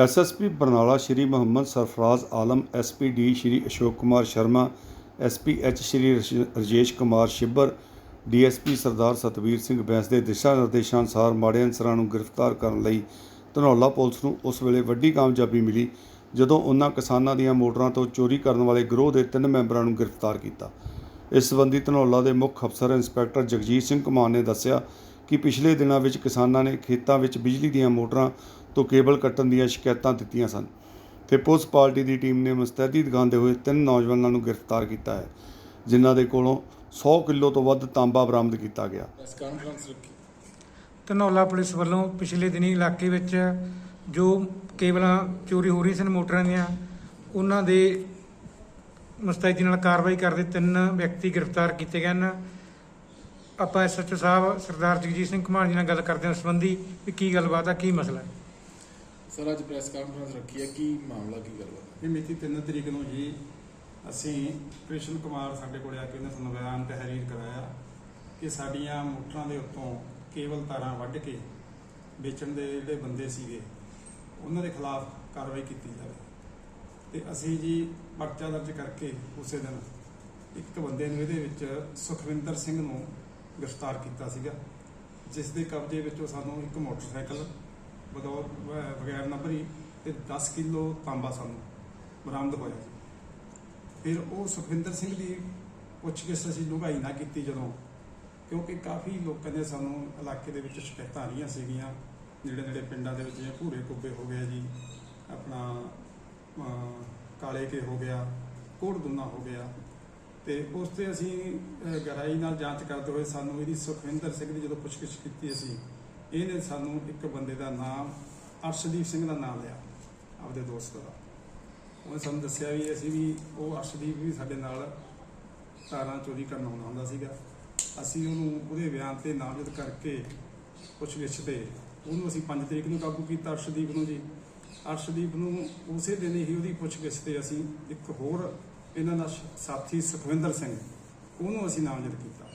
SSP Barnala Shri Mohammad Sarfaraz Alam SPD Shri Ashok Kumar Sharma SPH Shri rush- Rajesh Kumar Shibbar DSP Sardar Satveer Singh Bains ਦੇ ਦਿਸ਼ਾ ਨਿਰਦੇਸ਼ਾਂ ਅਨੁਸਾਰ ਮਾੜੇ ਅਨਸਰਾਂ ਨੂੰ ਗ੍ਰਿਫਤਾਰ ਕਰਨ ਲਈ ਧਨੌਲਾ ਪੁਲਿਸ ਨੂੰ ਉਸ ਵੇਲੇ ਵੱਡੀ ਕਾਮਯਾਬੀ ਮਿਲੀ, ਜਦੋਂ ਉਹਨਾਂ ਕਿਸਾਨਾਂ ਦੀਆਂ ਮੋਟਰਾਂ ਤੋਂ ਚੋਰੀ ਕਰਨ ਵਾਲੇ ਗਰੋਹ ਦੇ ਤਿੰਨ ਮੈਂਬਰਾਂ ਨੂੰ ਗ੍ਰਿਫਤਾਰ ਕੀਤਾ। ਇਸ ਸੰਬੰਧੀ ਧਨੌਲਾ ਦੇ ਮੁੱਖ ਅਫਸਰ ਇੰਸਪੈਕਟਰ ਜਗਜੀਤ ਸਿੰਘ ਕੁਮਾਰ ਨੇ ਦੱਸਿਆ ਕਿ ਪਿਛਲੇ ਦਿਨਾਂ ਵਿੱਚ ਕਿਸਾਨਾਂ ਨੇ ਖੇਤਾਂ ਵਿੱਚ ਬਿਜਲੀ ਦੀਆਂ ਮੋਟਰਾਂ ਤੋਂ ਕੇਬਲ ਕੱਟਣ ਦੀਆਂ ਸ਼ਿਕਾਇਤਾਂ ਦਿੱਤੀਆਂ ਸਨ ਤੇ ਪੁਲਿਸ ਪਾਰਟੀ ਦੀ ਟੀਮ ਨੇ ਮੁਸਤੈਦੀ ਦਿਖਾਉਂਦੇ ਹੋਏ ਤਿੰਨ ਨੌਜਵਾਨਾਂ ਨੂੰ ਗ੍ਰਿਫਤਾਰ ਕੀਤਾ ਹੈ ਜਿਨ੍ਹਾਂ ਦੇ ਕੋਲੋਂ 100 ਕਿਲੋ ਤੋਂ ਵੱਧ ਤਾਂਬਾ ਬਰਾਮਦ ਕੀਤਾ ਗਿਆ। ਪ੍ਰੈਸ ਕਾਨਫਰੰਸ ਰੱਖੀ। ਧਨੌਲਾ ਪੁਲਿਸ ਵੱਲੋਂ ਪਿਛਲੇ ਦਿਨੀ ਇਲਾਕੇ ਵਿੱਚ ਜੋ ਕੇਬਲਾਂ ਚੋਰੀ ਹੋ ਰਹੀ ਸਨ ਮੋਟਰਾਂ ਦੀਆਂ ਉਹਨਾਂ ਦੇ ਮੁਸਤੈਦੀ ਨਾਲ ਕਾਰਵਾਈ ਕਰਦੇ ਤਿੰਨ ਵਿਅਕਤੀ ਗ੍ਰਿਫਤਾਰ ਕੀਤੇ ਗਏ ਹਨ। ਆਪਾਂ ਐਸਐਚਓ ਸਾਹਿਬ ਸਰਦਾਰ ਜਗਜੀਤ ਸਿੰਘ ਕੁਮਾਰ ਜੀ ਨਾਲ ਗੱਲ ਕਰਦੇ ਹਾਂ ਸੰਬੰਧੀ ਵੀ ਕੀ ਗੱਲਬਾਤ ਆ ਕੀ ਮਸਲਾ ਹੈ? ਸਰ ਅੱਜ ਪ੍ਰੈਸ ਕਾਨਫਰੰਸ ਰੱਖੀ ਹੈ, ਕੀ ਮਾਮਲਾ, ਕੀ ਗੱਲਬਾਤ? ਇਹ ਮਿਤੀ 3 ਤਰੀਕ ਨੂੰ ਜੀ, ਅਸੀਂ ਕ੍ਰਿਸ਼ਨ ਕੁਮਾਰ ਸਾਡੇ ਕੋਲ ਆ ਕੇ ਉਹਨੇ ਸਾਨੂੰ ਬਿਆਨ ਤਹਿਰੀਰ ਕਰਾਇਆ ਕਿ ਸਾਡੀਆਂ ਮੋਟਰਾਂ ਦੇ ਉੱਤੋਂ ਕੇਵਲ ਤਾਰਾਂ ਵੱਢ ਕੇ ਵੇਚਣ ਦੇ ਜਿਹੜੇ ਬੰਦੇ ਸੀਗੇ, ਉਹਨਾਂ ਦੇ ਖਿਲਾਫ ਕਾਰਵਾਈ ਕੀਤੀ ਜਾਵੇ। ਤੇ ਅਸੀਂ ਜੀ ਪਰਚਾ ਦਰਜ ਕਰਕੇ ਉਸੇ ਦਿਨ ਇੱਕ ਬੰਦੇ ਨੂੰ ਇਹਦੇ ਵਿੱਚ ਸੁਖਵਿੰਦਰ ਸਿੰਘ ਨੂੰ ਗ੍ਰਿਫਤਾਰ ਕੀਤਾ ਸੀਗਾ, ਜਿਸ ਦੇ ਕਬਜ਼ੇ ਵਿੱਚੋਂ ਸਾਨੂੰ ਇੱਕ ਮੋਟਰਸਾਈਕਲ ਬਗੌਰ ਬ- ਬਗੈਰ ਨੰਬਰੀ ਤੇ 10 ਕਿਲੋ ਤਾਂਬਾ ਸਾਨੂੰ ਬਰਾਮਦ ਹੋਇਆ ਜੀ। ਫਿਰ ਉਹ ਸੁਖਵਿੰਦਰ ਸਿੰਘ ਦੀ ਪੁੱਛਗਿੱਛ ਅਸੀਂ ਲੁਗਾਈ ਨਾ ਕੀਤੀ ਜਦੋਂ, ਕਿਉਂਕਿ ਕਾਫੀ ਲੋਕਾਂ ਦੇ ਸਾਨੂੰ ਇਲਾਕੇ ਦੇ ਵਿੱਚ ਸ਼ਿਕਾਇਤਾਂ ਆ ਰਹੀਆਂ ਸੀਗੀਆਂ ਜਿਹੜੇ ਜਿਹੜੇ ਪਿੰਡਾਂ ਦੇ ਵਿੱਚ ਜਿਵੇਂ ਭੂਰੇ ਕੁੱਬੇ ਹੋ ਗਿਆ ਜੀ, ਆਪਣਾ ਕਾਲੇ ਕੇ ਹੋ ਗਿਆ ਕੋੜ ਦੁੰਨਾ ਹੋ ਗਿਆ। ਤੇ ਉਸ ਤੇ ਅਸੀਂ ਗਹਿਰਾਈ ਨਾਲ ਜਾਂਚ ਕਰਦੇ ਹੋਏ ਸਾਨੂੰ ਇਹਦੀ ਸੁਖਵਿੰਦਰ ਸਿੰਘ ਦੀ ਜਦੋਂ ਪੁੱਛਗਿੱਛ ਕੀਤੀ ਅਸੀਂ ਇਹਨੇ ਸਾਨੂੰ ਇੱਕ ਬੰਦੇ ਦਾ ਨਾਮ ਅਰਸ਼ਦੀਪ ਸਿੰਘ ਦਾ ਨਾਮ ਲਿਆ, ਆਪਦੇ ਦੋਸਤ ਦਾ। ਉਹਨੇ ਸਾਨੂੰ ਦੱਸਿਆ ਵੀ ਅਸੀਂ ਵੀ ਉਹ ਅਰਸ਼ਦੀਪ ਵੀ ਸਾਡੇ ਨਾਲ ਤਾਰਾਂ ਚੋਰੀ ਕਰਨ ਆਉਂਦਾ ਹੁੰਦਾ ਸੀਗਾ। ਅਸੀਂ ਉਹਨੂੰ ਉਹਦੇ ਬਿਆਨ ਤੇ ਨਾਮਜ਼ਦ ਕਰਕੇ ਪੁੱਛਗਿੱਛ ਤੇ ਉਹਨੂੰ ਅਸੀਂ 5 ਤਰੀਕ ਨੂੰ ਕਾਬੂ ਕੀਤਾ ਅਰਸ਼ਦੀਪ ਨੂੰ ਜੀ। ਅਰਸ਼ਦੀਪ ਨੂੰ ਉਸੇ ਦਿਨ ਹੀ ਉਹਦੀ ਪੁੱਛਗਿੱਛ ਤੇ ਅਸੀਂ ਇੱਕ ਹੋਰ ਇਹਨਾਂ ਦਾ ਸਾਥੀ ਸੁਖਵਿੰਦਰ ਸਿੰਘ, ਉਹਨੂੰ ਅਸੀਂ ਨਾਮਜ਼ਦ ਕੀਤਾ।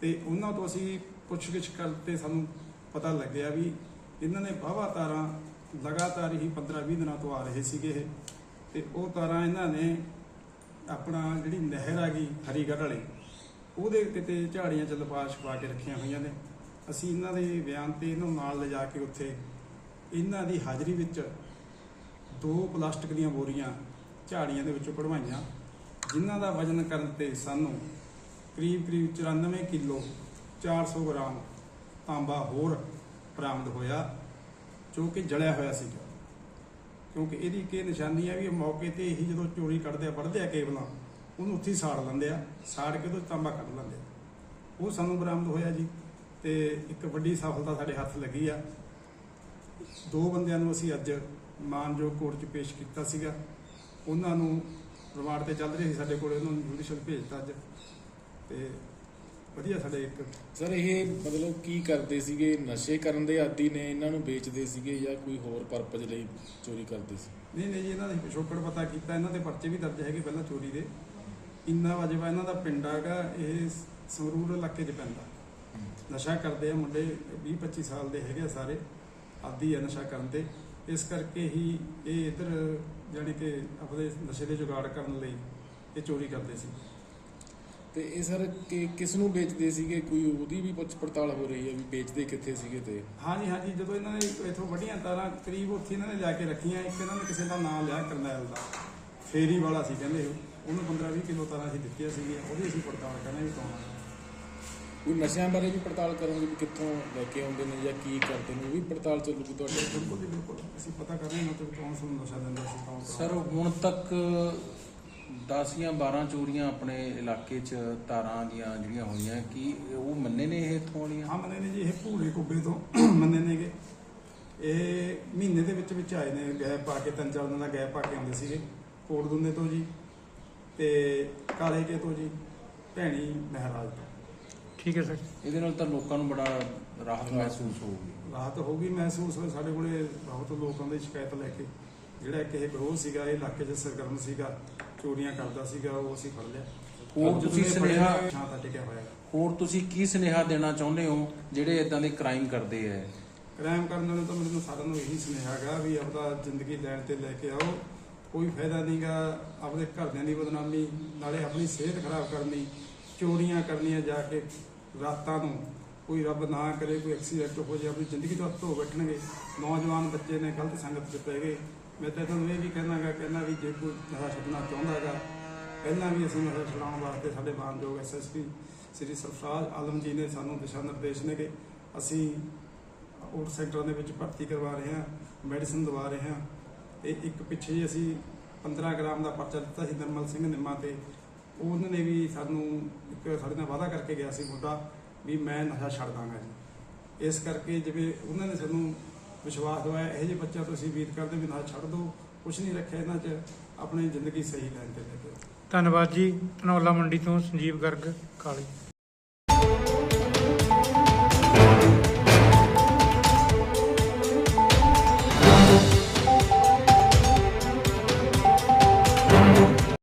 ਤੇ ਉਹਨਾਂ ਤੋਂ ਅਸੀਂ ਪੁੱਛਗਿੱਛ ਕਰਤੇ ਸਾਨੂੰ ਪਤਾ ਲੱਗਿਆ ਵੀ ਇਹਨਾਂ ਨੇ ਵਾਹਵਾ ਤਾਰਾਂ ਲਗਾਤਾਰ ਹੀ 15-20 ਦਿਨਾਂ ਤੋਂ ਆ ਰਹੇ ਸੀਗੇ ਇਹ। ਤੇ ਉਹ ਤਾਰਾਂ ਇਹਨਾਂ ਨੇ ਆਪਣਾ ਜਿਹੜੀ ਨਹਿਰ ਆ ਗਈ ਹਰੀਗੜ੍ਹ ਵਾਲੀ, ਉਹਦੇ ਕਿਤੇ ਝਾੜੀਆਂ ਚ ਲਪਾ ਛਪਾ ਕੇ ਰੱਖੀਆਂ ਹੋਈਆਂ ਨੇ। ਅਸੀਂ ਇਹਨਾਂ ਦੇ ਬਿਆਨ ਤੇ ਇਹਨਾਂ ਨੂੰ ਨਾਲ ਲਿਜਾ ਕੇ ਉੱਥੇ ਇਹਨਾਂ ਦੀ ਹਾਜ਼ਰੀ ਵਿੱਚ ਦੋ ਪਲਾਸਟਿਕ ਦੀਆਂ ਬੋਰੀਆਂ ਝਾੜੀਆਂ ਦੇ ਵਿੱਚੋਂ ਕਢਵਾਈਆਂ, ਜਿਨ੍ਹਾਂ ਦਾ ਵਜ਼ਨ ਕਰਨ ਤੇ ਸਾਨੂੰ ਕਰੀਬ ਕਰੀਬ 94 ਕਿਲੋ 400 ਗ੍ਰਾਮ ਤਾਂਬਾ ਹੋਰ ਬਰਾਮਦ ਹੋਇਆ, ਜੋ ਕਿ ਜਲਿਆ ਹੋਇਆ ਸੀਗਾ। ਕਿਉਂਕਿ ਇਹਦੀ ਕੀ ਨਿਸ਼ਾਨੀ ਹੈ ਵੀ ਮੌਕੇ ਤੇ ਹੀ ਜਦੋਂ ਚੋਰੀ ਕੱਢਦੇ ਆ, ਵੱਢਦੇ ਆ ਕੇਬਲਾਂ ਉਹਨੂੰ ਉੱਥੇ ਹੀ ਸਾੜ ਲੈਂਦੇ ਆ, ਸਾੜ ਕੇ ਉਹਦੇ ਤਾਂਬਾ ਕੱਢ ਲੈਂਦੇ ਆ। ਉਹ ਸਾਨੂੰ ਬਰਾਮਦ ਹੋਇਆ ਜੀ, ਤੇ ਇੱਕ ਵੱਡੀ ਸਫਲਤਾ ਸਾਡੇ ਹੱਥ ਲੱਗੀ ਆ। ਦੋ ਬੰਦਿਆਂ ਨੂੰ ਅਸੀਂ ਅੱਜ ਮਾਨਯੋਗ ਕੋਰਟ 'ਚ ਪੇਸ਼ ਕੀਤਾ ਸੀਗਾ। ਉਹਨਾਂ ਨੂੰ ਰਿਮਾਂਡ ਤੇ ਚੱਲ ਰਹੇ ਸੀ ਸਾਡੇ ਕੋਲ, ਉਹਨਾਂ ਨੂੰ ਜੁਡੀਸ਼ਲ ਭੇਜਤਾ ਅੱਜ। ਤੇ ਵਧੀਆ ਸਾਡੇ ਇੱਕ ਸਰ ਇਹ ਮਤਲਬ ਕੀ ਕਰਦੇ ਸੀਗੇ? ਨਸ਼ੇ ਕਰਨ ਦੇ ਆਦੀ ਨੇ ਇਹਨਾਂ ਨੂੰ ਵੇਚਦੇ ਸੀਗੇ ਜਾਂ ਕੋਈ ਹੋਰ ਪਰਪਸ ਲਈ ਚੋਰੀ ਕਰਦੇ ਸੀ? ਨਹੀਂ ਨਹੀਂ ਜੀ ਇਹਨਾਂ ਦਾ ਪਿਛੋਕੜ ਪਤਾ ਕੀਤਾ। ਇਹਨਾਂ ਦੇ ਪਰਚੇ ਵੀ ਦਰਜ ਹੈਗੇ ਪਹਿਲਾਂ ਚੋਰੀ ਦੇ। ਇੰਨਾ ਵਜਵਾ ਇਹਨਾਂ ਦਾ ਪਿੰਡ ਹੈਗਾ ਇਹ ਸੰਗਰੂਰ ਇਲਾਕੇ 'ਚ ਪੈਂਦਾ। ਨਸ਼ਾ ਕਰਦੇ ਆ ਮੁੰਡੇ 20 25 ਸਾਲ ਦੇ ਹੈਗੇ ਆ ਸਾਰੇ। ਆਦੀ ਆ ਨਸ਼ਾ ਕਰਨ ਤੇ। ਇਸ ਕਰਕੇ ਹੀ ਇਹ ਇਧਰ ਜਾਣੀ ਕਿ ਆਪਣੇ ਨਸ਼ੇ ਦੇ ਜੁਗਾੜ ਕਰਨ ਲਈ ਇਹ ਚੋਰੀ ਕਰਦੇ ਸੀ। ਤੇ ਇਹ ਸਰ ਕਿ ਕਿਸ ਨੂੰ ਵੇਚਦੇ ਸੀਗੇ? ਕੋਈ ਉਹਦੀ ਵੀ ਪੁੱਛ ਪੜਤਾਲ ਹੋ ਰਹੀ ਹੈ ਵੀ ਵੇਚਦੇ ਕਿੱਥੇ ਸੀਗੇ ਤੇ? ਹਾਂਜੀ ਹਾਂਜੀ। ਜਦੋਂ ਇਹਨਾਂ ਨੇ ਇਥੋਂ ਵੱਡੀਆਂ ਤਾਰਾਂ ਕਰੀਬ ਉੱਥੇ ਇਹਨਾਂ ਨੇ ਲਿਆ ਕੇ ਰੱਖੀਆਂ ਇੱਕ ਇਹਨਾਂ ਨੇ ਕਿਸੇ ਦਾ ਨਾਮ ਲਿਆ ਕਰਨੈਲ ਦਾ। ਫੇਰੀ ਵਾਲਾ ਸੀ ਕਹਿੰਦੇ ਉਹ। ਉਹਨੂੰ 15 20 ਕਿਲੋ ਤਾਰਾਂ ਅਸੀਂ ਦਿੱਤੀਆਂ ਸੀਗੀਆਂ। ਉਹਦੀ ਅਸੀਂ ਪੜਤਾਲ ਕਰਨਾ ਵੀ ਕੌਣ ਆ? ਕੋਈ ਨਸ਼ਿਆਂ ਬਾਰੇ ਵੀ ਪੜਤਾਲ ਕਰੋਗੇ ਵੀ ਕਿੱਥੋਂ ਲੈ ਕੇ ਆਉਂਦੇ ਨੇ ਜਾਂ ਕੀ ਕਰਦੇ ਨੇ? ਉਹ ਵੀ ਪੜਤਾਲ ਚੱਲੂਗੀ ਤੁਹਾਡੇ? ਬਿਲਕੁਲ ਜੀ ਬਿਲਕੁਲ। ਅਸੀਂ ਪਤਾ ਕਰ ਰਹੇ ਹਾਂ ਕਿ ਕੌਣ ਸਾਨੂੰ ਨਸ਼ਾ ਦਿੰਦਾ ਸੀ ਕੌਣ ਸਰ ਹੁਣ ਤੱਕ 10 ਜਾਂ 12 ਚੋਰੀਆਂ ਆਪਣੇ ਇਲਾਕੇ 'ਚ ਤਾਰਾਂ ਦੀਆਂ ਜਿਹੜੀਆਂ ਹੋਈਆਂ ਕੀ ਉਹ ਮੰਨੇ ਨੇ ਇਹ ਇੱਥੋਂ ਵਾਲੀਆਂ? ਹਾਂ ਮੰਨੇ ਨੇ ਜੀ ਇਹ ਭੂਰੇ ਕੁੱਬੇ ਤੋਂ ਮੰਨੇ ਨੇਗੇ ਇਹ ਮਹੀਨੇ ਦੇ ਵਿੱਚ ਵਿੱਚ ਆਏ ਨੇ ਗੈਪ ਪਾ ਕੇ ਤਿੰਨ ਚਾਰ ਦਿਨ ਦਾ ਗੈਪ ਪਾ ਕੇ ਆਉਂਦੇ ਸੀਗੇ ਕੋਟ ਦੁੰਨੇ ਤੋਂ ਜੀ ਤੇ ਕਾਲੇ ਕੇ ਤੋਂ ਜੀ ਭੈਣੀ ਮਹਾਰਾਜ ਤੋਂ। ਠੀਕ ਹੈ ਸਰ। ਇਹਦੇ ਨਾਲ ਤਾਂ ਲੋਕਾਂ ਨੂੰ ਬੜਾ ਰਾਹਤ ਮਹਿਸੂਸ ਹੋਊਗੀ। ਰਾਹਤ ਹੋ ਗਈ ਮਹਿਸੂਸ ਹੋਈ ਸਾਡੇ ਕੋਲੇ ਬਹੁਤ ਲੋਕਾਂ ਦੀ ਸ਼ਿਕਾਇਤ ਲੈ ਕੇ ਜਿਹੜਾ ਇੱਕ ਇਹ ਗਰੋਹ ਸੀਗਾ ਇਹ ਇਲਾਕੇ 'ਚ ਸਰਗਰਮ ਸੀਗਾ ਚੋਰੀਆਂ ਕਰਦਾ ਸੀਗਾ ਉਹ ਅਸੀਂ ਫੜ ਲਿਆ। ਹੋਰ ਤੁਸੀਂ ਸੁਨੇਹਾ- ਛਾਂ ਤਾਂ ਟਿਕਿਆ ਹੋਇਆ। ਹੋਰ ਤੁਸੀਂ ਕੀ ਸੁਨੇਹਾ ਦੇਣਾ ਚਾਹੁੰਦੇ ਹੋ ਜਿਹੜੇ ਇਦਾਂ ਦੇ ਕ੍ਰਾਈਮ ਕਰਦੇ ਐ ਕ੍ਰਾਈਮ ਕਰਨ ਵਾਲੇ ਤਾਂ ਮੈਨੂੰ ਸਾਰਿਆਂ ਨੂੰ ਇਹੀ ਸੁਨੇਹਾ ਹੈਗਾ ਵੀ ਆਪਦਾ ਜ਼ਿੰਦਗੀ ਲੈਣ ਤੇ ਲੈ ਕੇ ਆਓ। ਕੋਈ ਫਾਇਦਾ ਨਹੀਂਗਾ ਆਪਦੇ ਘਰਦਿਆਂ ਦੀ ਬਦਨਾਮੀ ਨਾਲੇ ਆਪਣੀ ਸਿਹਤ ਖਰਾਬ ਕਰਨੀ ਚੋਰੀਆਂ ਕਰਨੀਆਂ ਜਾ ਕੇ ਰਾਤਾਂ ਨੂੰ। ਕੋਈ ਰੱਬ ਨਾ ਕਰੇ ਕੋਈ ਐਕਸੀਡੈਂਟ ਹੋ ਜਾਏ ਆਪਣੀ ਜ਼ਿੰਦਗੀ ਤੋਂ ਧੋ ਬੈਠਣਗੇ। ਨੌਜਵਾਨ ਬੱਚੇ ਨੇ ਗਲਤ ਸੰਗਤ 'ਚ ਪੈ ਗਏ। ਮੈਂ ਤਾਂ ਤੁਹਾਨੂੰ ਇਹ ਵੀ ਕਹਿਣਾਗਾ, ਕਹਿੰਦਾ ਵੀ ਜੇ ਕੋਈ ਨਸ਼ਾ ਛੱਡਣਾ ਚਾਹੁੰਦਾ ਹੈਗਾ ਪਹਿਲਾਂ ਵੀ ਅਸੀਂ ਨਸ਼ਾ ਛਡਾਉਣ ਵਾਸਤੇ ਸਾਡੇ ਮਾਨਯੋਗ ਐਸਐਸਪੀ ਸ੍ਰੀ ਸਰਫਰਾਜ਼ ਆਲਮ ਜੀ ਨੇ ਸਾਨੂੰ ਦਿਸ਼ਾ ਨਿਰਦੇਸ਼ ਨੇ ਕਿ ਅਸੀਂ ਆਊਟ ਸੈਂਟਰਾਂ ਦੇ ਵਿੱਚ ਭਰਤੀ ਕਰਵਾ ਰਹੇ ਹਾਂ, ਮੈਡੀਸਨ ਦਵਾ ਰਹੇ ਹਾਂ। ਤੇ ਇੱਕ ਪਿੱਛੇ ਜਿਹੇ ਅਸੀਂ 15 ਗ੍ਰਾਮ ਦਾ ਪਰਚਾ ਦਿੱਤਾ ਸੀ ਨਰਮਲ ਸਿੰਘ ਨਿੰਮਾ ਤੇ। ਉਹਨਾਂ ਨੇ ਵੀ ਸਾਨੂੰ ਇੱਕ ਸਾਡੇ ਨਾਲ ਵਾਅਦਾ ਕਰਕੇ ਗਿਆ ਸੀ ਮੁੰਡਾ ਵੀ ਮੈਂ ਨਸ਼ਾ ਛੱਡ ਦਾਂਗਾ ਜੀ। ਇਸ ਕਰਕੇ ਜਿਵੇਂ ਉਹਨਾਂ ਨੇ ਸਾਨੂੰ ਵਿਸ਼ਵਾਸ ਦਵਾਇਆ, ਇਹੋ ਜਿਹੇ ਬੱਚਾ ਤੁਸੀਂ ਅਸੀਂ ਉਮੀਦ ਕਰਦੇ ਵੀ ਨਾ ਛੱਡ ਦਿਓ ਕੁਛ ਨਹੀਂ ਰੱਖਿਆ ਇਹਨਾਂ 'ਚ, ਆਪਣੀ ਜ਼ਿੰਦਗੀ ਸਹੀ ਲੈਣ ਤੇ ਲੈ ਕੇ ਧੰਨਵਾਦ ਜੀ, ਧਨੌਲਾ ਮੰਡੀ ਤੋਂ ਸੰਜੀਵ ਗਰਗ ਕਾਲੀ।